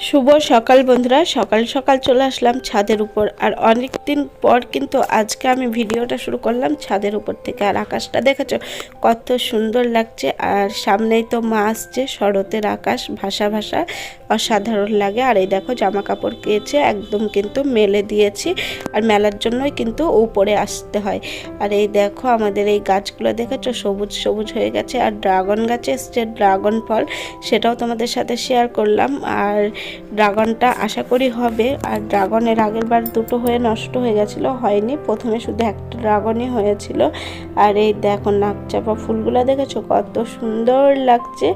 শুভ সকাল বন্ধুরা। সকাল সকাল চলে আসলাম ছাদের উপর। আর অনেক দিন পর কিন্তু আজকে আমি ভিডিওটা শুরু করলাম ছাদের উপর থেকে। আর আকাশটা দেখেছ? কত সুন্দর লাগছে। আর সামনেই তো মা আসছে, শরতের আকাশ, ভাষা ভাষা, অসাধারণ লাগে। আর এই দেখো জামা কাপড় কেচে একদম কিন্তু মেলে দিয়েছি। আর মেলার জন্যই কিন্তু উপরে আসতে হয়। আর এই দেখো আমাদের এই গাছগুলো দেখেছ? সবুজ সবুজ হয়ে গেছে। আর ড্রাগন গাছে এসছে ড্রাগন ফল। সেটাও তোমাদের সাথে শেয়ার করলাম। আর ড্রাগনটা আশা করি হবে। আর ড্রাগনের আগের বার দুটো হয়ে নষ্ট হয়ে গেছিল, হয়নি। প্রথমে শুধু একটা ড্রাগনই হয়েছিল। আর এই দেখো নাকচাপা ফুলগুলো দেখেছ? কত সুন্দর লাগছে।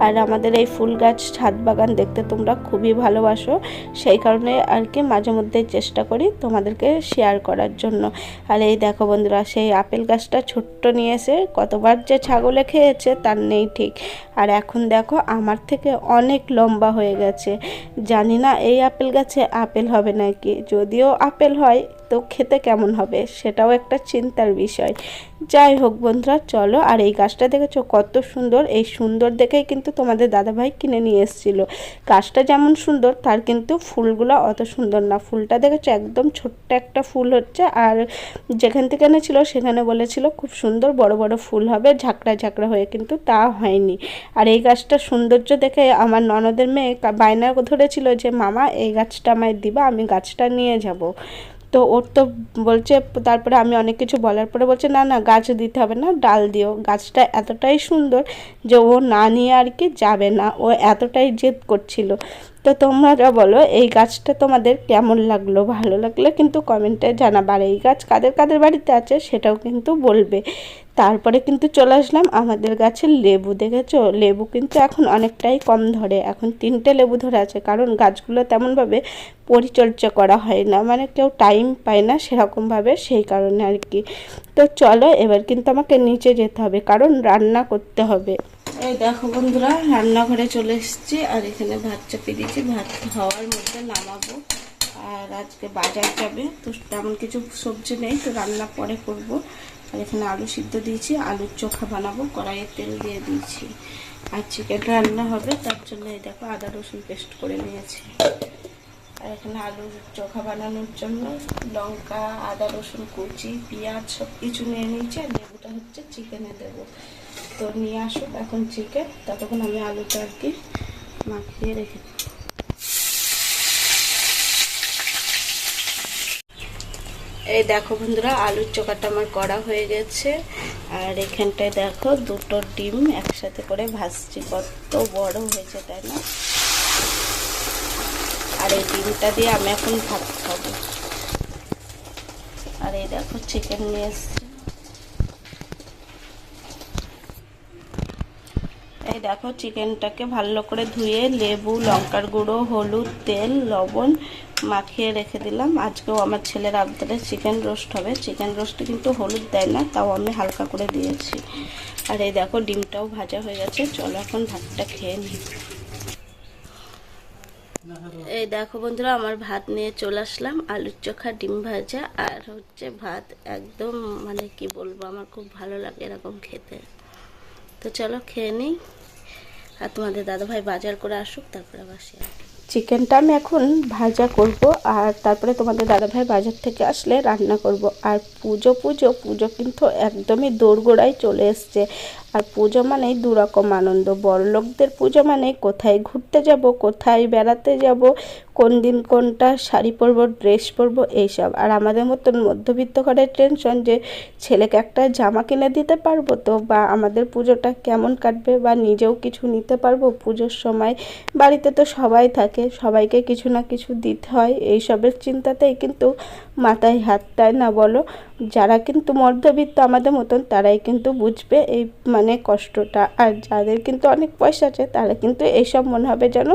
আর আমাদের এই ফুল গাছ ছাদ বাগান দেখতে তোমরা খুবই ভালোবাসো। সেই কারণে আর কি মাঝে মধ্যে চেষ্টা করি তোমাদেরকে শেয়ার করার জন্য। আর এই দেখো বন্ধুরা, সেই আপেল গাছটা ছোট্ট নিয়ে এসে কতবার যে ছাগলে খেয়েছে তার নেই ঠিক। আর এখন দেখো, আমার থেকে অনেক লম্বা হয়ে গেছে। জানি না এই আপেল গাছে আপেল হবে নাকি? যদিও আপেল হয় তো খেতে কেমন হবে সেটাও একটা চিন্তার বিষয়। যাই হোক বন্ধুরা, চলো, আর এই গাছটা দেখেছ কত সুন্দর? এই সুন্দর দেখেই কিন্তু তোমাদের দাদাভাই কিনে নিয়ে এসেছিল। গাছটা যেমন সুন্দর, তার কিন্তু ফুলগুলো অত সুন্দর না। ফুলটা দেখেছ একদম ছোট্ট একটা ফুল হচ্ছে, আর যেখান থেকে এনেছিল সেখানে বলেছিল খুব সুন্দর বড় বড় ফুল হবে, ঝাঁকড়া ঝাঁকড়া হয়ে কিন্তু তা হয়নি। আর এই গাছটা সৌন্দর্য দেখে আমার ননদের মেয়ে বায়না ধরেছিল যে, মামা, এই গাছটা আমায় দিবা, আমি গাছটা নিয়ে যাব। তো ওর তো বলছে, তারপরে আমি অনেক কিছু বলার পরে বলছে, না না, গাছ দিতে হবে না, ডাল দিও। গাছটা এতটাই সুন্দর যে ও না নিয়ে আর কি যাবে না। ও এতটাই জেদ করছিল। তো তোমরা বলো, এই গাছটা তোমাদের কেমন লাগল? ভালো লাগল কিন্তু কমেন্টে জানাবার এই গাছ কাদের কাদের বাড়িতে আছে সেটাও কিন্তু বলবে। তারপরে কিন্তু চলে আসলাম আমাদের গাছের লেবু, দেখেছ? লেবু কিন্তু এখন অনেকটাই কম ধরে। এখন তিনটে লেবু ধরে আছে, কারণ গাছগুলো তেমনভাবে পরিচর্যা করা হয় না মানে কেউ টাইম পায় না সেরকমভাবে সেই কারণে আর কি। তো চলো, এবার কিন্তু আমাকে নিচে যেতে হবে, কারণ রান্না করতে হবে। এই দেখো বন্ধুরা, রান্নাঘরে চলে এসেছি, আর এখানে ভাত চাপিয়ে দিয়েছি। ভাত খাওয়ার মধ্যে নামাবো, আর আজকে বাজার যাবে, তো তেমন কিছু সবজি নেই, তো রান্না পরে করব। আর এখানে আলু সিদ্ধ দিয়েছি, আলুর চোখা বানাবো, কড়াইয়ে তেল দিয়ে দিয়েছি। আর চিকেন রান্না হবে, তার জন্য এই দেখো আদা রসুন পেস্ট করে নিয়েছি। আর এখানে আলুর চোখা বানানোর জন্য লঙ্কা, আদা রসুন কুচি, পেঁয়াজ সব কিছু নিয়ে নিয়েছি, আর লেবুটা হচ্ছে চিকেনে দেবো। তো নিয়ে আসুক এখন চিকেন ততক্ষণ আমি আলুটা আর কি মাখিয়ে রেখে এই দেখো বন্ধুরা, আলুর চোখাটা আমার করা হয়ে গেছে। আর এখানটায় দেখো দুটো ডিম একসাথে করে ভাজছি, কত বড় হয়েছে, তাই না? আর এই ডিমটা দিয়ে আমি এখন ভাত খাব। আর এই দেখো চিকেন নিয়ে এসছি। এই দেখো চিকেনটাকে ভালো করে ধুয়ে লেবু, লঙ্কার গুঁড়ো, হলুদ, তেল, লবণ মাখিয়ে রেখে দিলাম। আজকেও আমার ছেলের আবদারে চিকেন রোস্ট হবে। চিকেন রোস্টে কিন্তু হলুদ দেয় না, তাও আমি হালকা করে দিয়েছি। আর এই দেখো, ডিমটাও ভাজা হয়ে গেছে। চলো এখন ভাতটা খেয়ে নিই। এই দেখো বন্ধুরা, আমার ভাত নিয়ে চলে আসলাম। আলুর চোখা, ডিম ভাজা, আর হচ্ছে ভাত একদম মানে কি বলব, আমার খুব ভালো লাগে এরকম খেতে। তো চলো খেয়ে নিই। আর তোমাদের দাদাভাই বাজার করে আসুক, তারপরে আবার চিকেনটা আমি এখন ভাজা করব আর তারপরে তোমাদের দাদাভাই বাজার থেকে আসলে রান্না করব। আর পুজো পুজো পুজো কিন্তু একদমই দোরগোড়ায় চলে এসছে। আর পুজো মানেই দুরকম আনন্দ। বড়লোকদের পুজো মানে কোথায় ঘুরতে যাব, কোথায় বেড়াতে যাব কোন দিন কোনটা, শাড়ি পরবো ড্রেস পরবো, এইসব। আর আমাদের মতন মধ্যবিত্ত ঘরের টেনশন যে ছেলেকে একটা জামা কিনে দিতে পারব তো বা আমাদের পুজোটা কেমন কাটবে বা নিজেও কিছু নিতে পারব? পুজোর সময় বাড়িতে তো সবাই থাকে, সবাইকে কিছু না কিছু দিতে হয়, এইসবের চিন্তাতেই কিন্তু মাথায় হাত তাই না বলো। যারা কিন্তু মধ্যবিত্ত আমাদের মতন, তারাই কিন্তু বুঝবে এই মানে কষ্টটা। আর যাদের কিন্তু অনেক পয়সা আছে, তারা কিন্তু এইসব মনে হবে যেন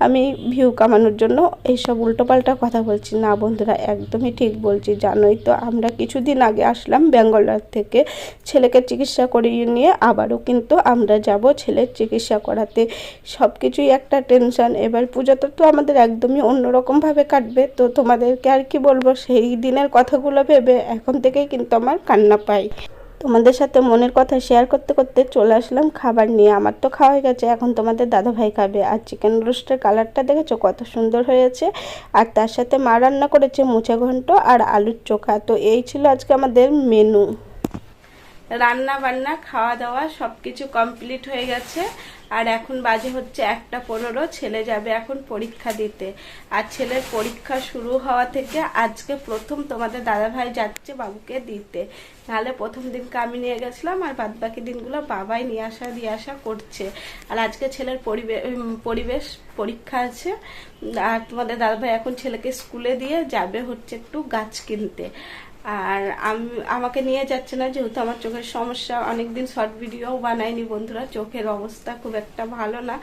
আমি ভিউ কামানোর জন্য এইসব উল্টোপাল্টা কথা বলছি। না বন্ধুরা, একদমই ঠিক বলছি। জানোই তো, আমরা কিছুদিন আগে আসলাম ব্যাঙ্গালোর থেকে ছেলেকে চিকিৎসা করিয়ে নিয়ে, আবারও কিন্তু আমরা যাব ছেলের চিকিৎসা করাতে। সব কিছুই একটা টেনশন। এবার পুজোটা তো আমাদের একদমই অন্যরকমভাবে কাটবে। তো তোমাদেরকে আর কি বলব? সেই দিনের কথাগুলো ভেবে এখন থেকেই কিন্তু আমার কান্না পাই। তোমাদের সাথে মনের কথা শেয়ার করতে করতে চলে আসলাম খাবার নিয়ে। আমার তো খাওয়া হয়ে গেছে, এখন তোমাদের দাদা ভাই খাবে। আর চিকেন রোস্টের কালারটা দেখেছ? কত সুন্দর হয়েছে। আর তার সাথে মা রান্না করেছে মুছে ঘন্ট আর আলুর চোখা। তো এই ছিল আজকে আমাদের মেনু রান্না বান্না খাওয়া দাওয়া সব কিছু কমপ্লিট হয়ে গেছে। আর এখন বাজে হচ্ছে একটা পনেরো, ছেলে যাবে এখন পরীক্ষা দিতে। আর ছেলের পরীক্ষা শুরু হওয়া থেকে আজকে প্রথম তোমাদের দাদা ভাই যাচ্ছে বাবুকে দিতে। নাহলে প্রথম দিনকে আমি নিয়ে গেছিলাম আর বাদ বাকি দিনগুলো বাবাই নিয়ে আসা, দিয়ে আসা করছে। আর আজকে ছেলের পরিবে- পরিবেশ, পরীক্ষা আছে। আর তোমাদের দাদা ভাই এখন ছেলেকে স্কুলে দিয়ে যাবে হচ্ছে একটু গাছ কিনতে। আর আমি আমাকে নিয়ে যাচ্ছে না যেহেতু আমার চোখের সমস্যা অনেকদিন শর্ট ভিডিও বানাইনি বন্ধুরা চোখের অবস্থা খুব একটা ভালো না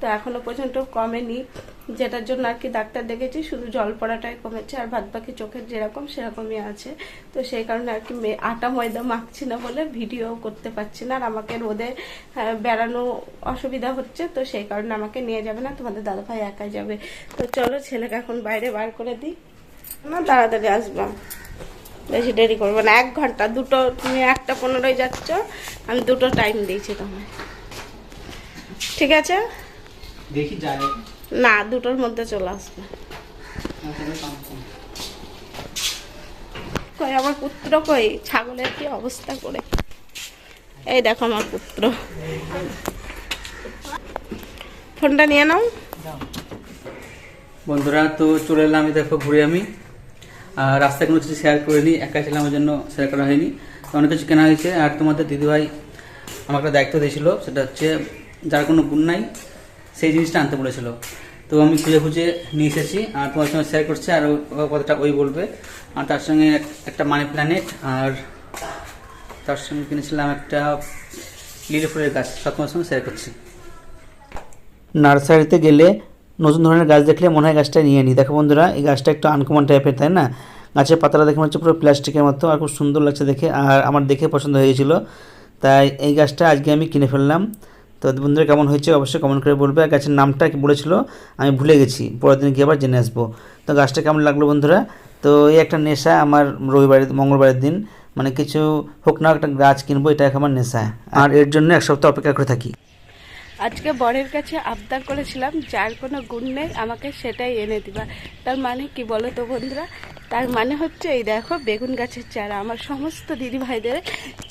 তো এখনও পর্যন্ত কমেনি। যেটার জন্য আর কি ডাক্তার দেখেছি শুধু জল পড়াটাই কমেছে আর বাদ বাকি চোখের যেরকম সেরকমই আছে। তো সেই কারণে আর কি আটা ময়দা মাখছি না বলে ভিডিও করতে পারছি না আর আমাকে রোদে আহ, বেড়ানো অসুবিধা হচ্ছে তো সেই কারণে আমাকে নিয়ে যাবে না তোমাদের দাদাভাই একাই যাবে। তো চলো ছেলেকে এখন বাইরে বার করে দিই। না তাড়াতাড়ি আসবা। বেশি দেরি করব না এক ঘণ্টা। দুটো তুমি একটা পনেরোই যাচ্ছ আমি দুটো টাইম দিয়েছি তোমায়। ঠিক আছে? দেখি যায় না দুটোর মধ্যে চলে আসবে। কই আমার পুত্র কই? ছাগলের কি অবস্থা করে? এই দেখো আমার পুত্র। ফোনটা নিয়ে নাও। বন্ধুরা তো চলে এলাম দেখো ঘুরে আমি। রাস্তায় কোনো কিছু শেয়ার করিনি একা ছিলাম, ওই জন্য শেয়ার করা হয়নি। তো অনেক কিছু কেনা হয়েছে, আর তোমাদের দিদিভাই আমাকে দায়িত্ব দিয়েছিল, সেটা হচ্ছে যার কোনো গুণ নাই, সেই জিনিসটা আনতে বলেছিল। তো আমি খুঁজে খুঁজে নিয়ে এসেছি, আর তোমার সঙ্গে শেয়ার করছি, আর কথাটা ওই বলবে। আর তার সঙ্গে একটা মানি প্ল্যানেট আর তার সঙ্গে কিনেছিলাম একটা লিলি ফুলের গাছ, সব তোমার সঙ্গে শেয়ার করছি। নার্সারিতে গেলে নতুন ধরনের গাছ দেখলে মনে হয় গাছটা নিয়ে নিই দেখো বন্ধুরা, এই গাছটা একটু আনকমন টাইপের তাই না? গাছের পাতাটা দেখে মনে হচ্ছে পুরো প্লাস্টিকের মতো, আর খুব সুন্দর লাগছে দেখে, আর আমার দেখে পছন্দ হয়ে গেছিল তাই এই গাছটা আজকে আমি কিনে ফেললাম। তো বন্ধুরা, কেমন হয়েছে অবশ্যই কমেন্ট করে বলবে। আর গাছের নামটা কি বলেছিল, আমি ভুলে গেছি। পরের দিন গিয়ে আবার জেনে আসব। তো গাছটা কেমন লাগল বন্ধুরা? তো এই একটা নেশা আমার রবিবারের মঙ্গলবারের দিন। মানে কিছু হোক না একটা গাছ কিনবো, এটা আমার নেশা। আর এর জন্য এক সপ্তাহ অপেক্ষা করে থাকি। আজকে বরের কাছে আবদার করেছিলাম, যার কোনো গুণ নেই, আমাকে সেটাই এনে দিবা। তার মানে কি বলো তো বন্ধুরা? তার মানে হচ্ছে এই দেখো, বেগুন গাছের চারা। আমার সমস্ত দিদি ভাইদের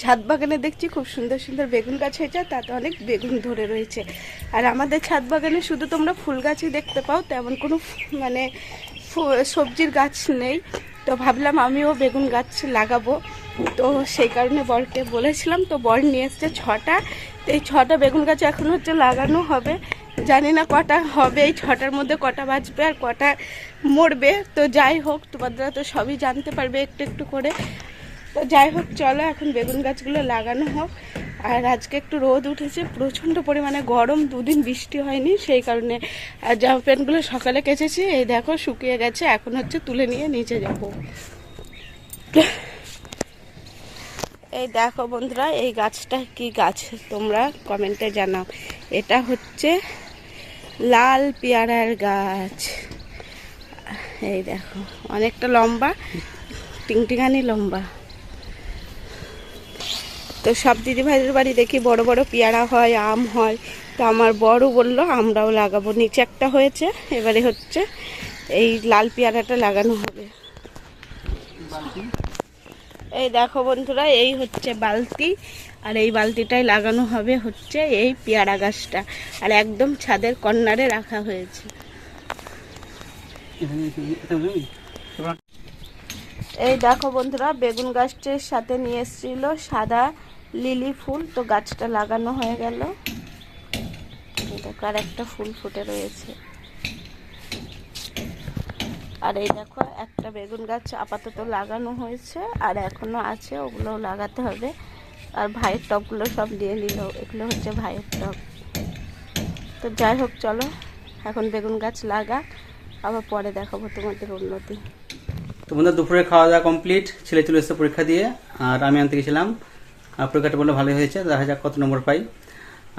ছাদ বাগানে দেখছি খুব সুন্দর সুন্দর বেগুন গাছ হয়েছে তাতে অনেক বেগুন ধরে রয়েছে। আর আমাদের ছাদ বাগানে শুধু তোমরা ফুল গাছই দেখতে পাও, তেমন কোনো মানে সবজির গাছ নেই। তো ভাবলাম আমিও বেগুন গাছ লাগাবো। তো সেই কারণে বরকে বলেছিলাম, তো বর নিয়ে এসছে ছটা। তো এই ছটা বেগুন গাছ এখন হচ্ছে লাগানো হবে। জানি না কটা হবে, এই ছটার মধ্যে কটা বাঁচবে আর কটা মরবে। তো যাই হোক, তোমাদের তো সবই জানতে পারবে একটু একটু করে। তো যাই হোক, চলো এখন বেগুন গাছগুলো লাগানো হোক। আর আজকে একটু রোদ উঠেছে, প্রচণ্ড পরিমাণে গরম, দুদিন বৃষ্টি হয়নি, সেই কারণে আর জামা প্যান্টগুলো সকালে কেচেছি, এই দেখো শুকিয়ে গেছে, এখন হচ্ছে তুলে নিয়ে নিচে যাব। এই দেখো বন্ধুরা, এই গাছটা কি গাছ তোমরা কমেন্টে জানাও। এটা হচ্ছে লাল পেয়ারার গাছ। এই দেখো, অনেকটা লম্বা, টিংটিঙানি লম্বা। তো সব দিদি ভাইদের বাড়ি দেখি বড় বড় পেয়ারা হয়, আম হয়। তো আমার বড় বলল, আমরাও লাগাবো। নিচে একটা হয়েছে, এবারে হচ্ছে এই লাল পেয়ারাটা লাগানো হবে। এই দেখো বন্ধুরা, এই হচ্ছে বালতি, আর এই বালতিটাই লাগানো হবে হচ্ছে এই পেয়ারা গাছটা। আর একদম ছাদের কর্নারে রাখা হয়েছে। এই দেখো বন্ধুরা, বেগুন গাছটির সাথে নিয়ে এসেছিল সাদা লিলি ফুল। তো গাছটা লাগানো হয়ে গেল। দেখো, আর একটা ফুল ফুটে রয়েছে। আর এই দেখো, একটা বেগুন গাছ আপাতত লাগানো হয়েছে, আর এখনও আছে ওগুলো লাগাতে হবে। আর ভাইয়ের টবগুলো সব দিয়ে নিল, এগুলো হচ্ছে ভাইয়ের টব তো যাই হোক, চলো, এখন বেগুন গাছ লাগা, আবার পরে দেখাবো তোমাদের উন্নতি। তো বন্ধুরা দুপুরে খাওয়া দাওয়া কমপ্লিট ছেলে চলে এসেছে পরীক্ষা দিয়ে, আর আমি আনতে গেছিলাম। আর পরীক্ষাটা বললে ভালোই হয়েছে, দেখা যাক কত নম্বর পাই।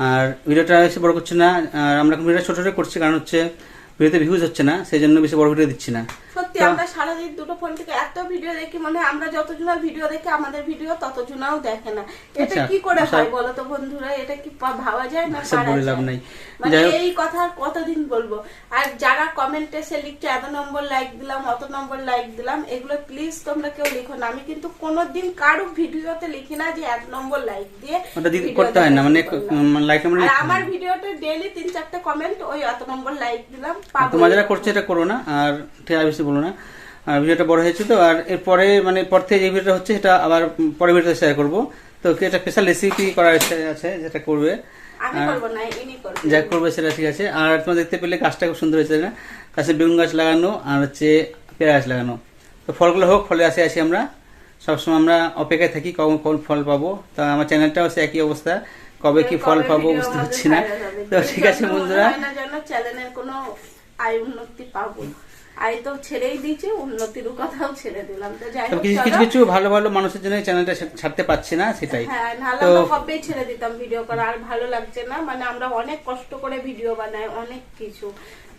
আর ভিডিওটা বেশি বড় করছে না, আর আমরা ভিডিওটা ছোটো ছোটো করছি, কারণ হচ্ছে ভিডিওতে ভিউজ হচ্ছে না, সেই জন্য বেশি বড় ভিডিও দিচ্ছি না। সত্যি আমরা সারাদিন দুটো ফোন থেকে এত ভিডিও দেখি মানে আমরা যতজনের ভিডিও দেখি আমাদের ভিডিও ততজনাও দেখে না এটা আচ্ছা, কি করে। হয় বলো তো বন্ধুরা এটা কি ভাবা যায় না বলে লাভ নাই। মানে এই কথা আর কতদিন বলব আর যারা কমেন্টে এসে লিখছে এত নম্বর লাইক দিলাম অত নম্বর লাইক দিলাম এগুলো প্লিজ তোমরা কেউ লিখো না আমি কিন্তু কোনোদিন কারও ভিডিওতে লিখি না যে এক নম্বর লাইক দিয়ে ওটা দিতে করতে হয় না মানে। লাইক আর আমার ভিডিওতে ডেইলি তিন চারটে কমেন্ট ওই অত নম্বর লাইক দিলাম। তোমরা যারা করছ এটা করো না আর ঠিক আছে বলো না। আর ভিডিওটা বড় হয়েছে তো আর এরপরে মানে পর থেকে যে ভিডিওটা হচ্ছে সেটা আবার পরের ভিডিওতে শেয়ার করব। তো কি একটা স্পেশাল রেসিপি করার ইচ্ছা আছে যেটা করবে? যা করবে সেটা ঠিক আছে। আর তোমরা দেখতে পেলে গাছটা খুব সুন্দর হয়েছে না? গাছে বেগুন গাছ লাগানো আর হচ্ছে পেয়ারা গাছ লাগানো। তো ফলগুলো হোক ফলে আসে আসি আমরা। সবসময় আমরা অপেক্ষায় থাকি কখন কোন ফল পাবো। তা আমার চ্যানেলটাও সে একই অবস্থা। কবে কি ফল পাবো বুঝতে পারছি না। তো ঠিক আছে বন্ধুরা। চ্যানেলের কোনো আয় উন্নতি পাবো আয় তো ছেড়েই দিয়েছি উন্নতির কথাও ছেড়ে দিলাম। তো যাই হোক কিছু কিছু ভালো ভালো মানুষের জন্য চ্যানেলটা ছাড়তে পারছি না সেটাই। হ্যাঁ নাহলে তো আমরা ছেড়ে দিতাম ভিডিও করা? আর ভালো লাগছে না? মানে আমরা অনেক কষ্ট করে ভিডিও বানাই অনেক কিছু।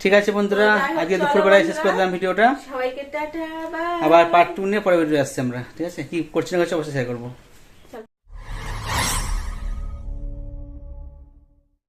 ঠিক আছে বন্ধুরা আজকে দুপুরবেলায় শেষ করলাম ভিডিওটা সবাইকে টাটা বাই আবার পার্ট টু নিয়ে পরে ভিডিও আসছে আমরা ঠিক আছে? কি করছি না করছি অবশ্যই শেয়ার করব।